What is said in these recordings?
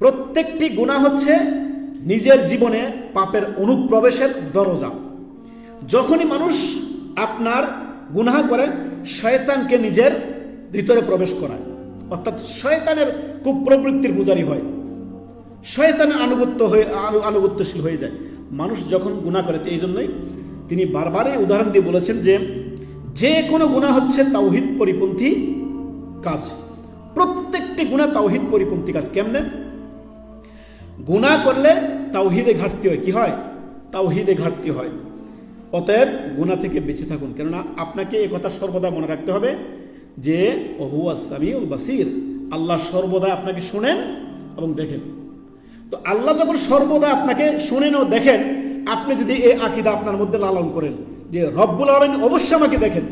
প্রত্যেকটি গুণা হচ্ছে নিজের জীবনে পাপের অনুপ্রবেশের দরজা। যখনই মানুষ আপনার গুনাহ করে, শয়তানকে নিজের ভিতরে প্রবেশ করায়। অর্থাৎ শয়তানের কুপ্রবৃত্তির পূজারী হয়। শয়তানের আনুগত্য হয়ে, আনু- আনুগত্যশীল হয়ে যায়। মানুষ যখন গুণা করে, এই জন্যই তিনি বারবারই উদাহরণ দিয়ে বলেছেন যে যে কোনো গুণা হচ্ছে তাওহিদ পরিপন্থী কাজ। প্রত্যেকটি গুণা তাওহিদ পরিপন্থী কাজ। কেমনে? গুণা করলে তাওহিদে ঘাটতি হয়। কি হয়? তাওহিদে ঘাটতি হয়। অতএব গুণা থেকে বেঁচে থাকুন। কেননা আপনাকে এ কথা সর্বদা মনে রাখতে হবে যে, ওহুয়া সামিউল বাসির। আল্লাহ সর্বদা আপনাকে শোনেন এবং দেখেন। তো আল্লাহ যখন সর্বদা আপনাকে শোনেন ও দেখেন, আপনি যদি এই আকিদা আপনার মধ্যে লালন করেন যে, রব্বুল আলমিন অবশ্যই আমাকে দেখেন,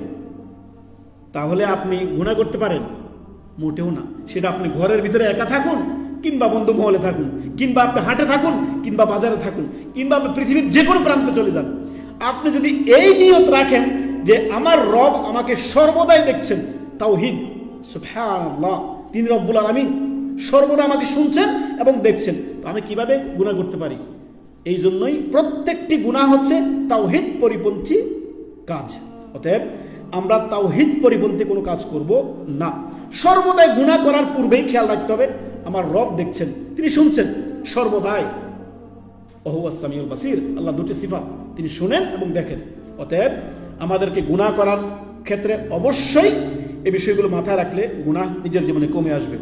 তাহলে আপনি গুণা করতে পারেন। মোটেও না। সেটা আপনি ঘরের ভিতরে একা থাকুন। কিংবা বন্ধু মহলে থাকুন, কিংবা আপনি হাটে থাকুন, কিংবা বাজারে থাকুন, কিংবা আপনি পৃথিবীর যে কোনো প্রান্তে চলে যান। আপনি যদি এই নিয়ত রাখেন যে আমার রব আমাকে সর্বদাই দেখছেন, তাওহিদ, সুবহানাল্লাহ, তিনি রব্বুল আলামিন সর্বদা আমাকে শুনছেন এবং দেখছেন। তো আমি কীভাবে গুণা করতে পারি? এই জন্যই প্রত্যেকটি গুণা হচ্ছে তাওহিদ পরিপন্থী কাজ। অতএব আমরা তাওহিদ পরিপন্থী কোনো কাজ করব না। সর্বদাই গুণা করার পূর্বেই খেয়াল রাখতে হবে আমার রব দেখছেন, তিনি শুনছেন, সর্বদাই। ওহুয়াসামিউল বাসির, আল্লাহ দুটি সিফা তিনি শুনেন এবং দেখেন। অতএব আমাদেরকে গুণা করার ক্ষেত্রে অবশ্যই এই বিষয়গুলো মাথায় রাখলে গুণা নিজের জীবনে কমে আসবে।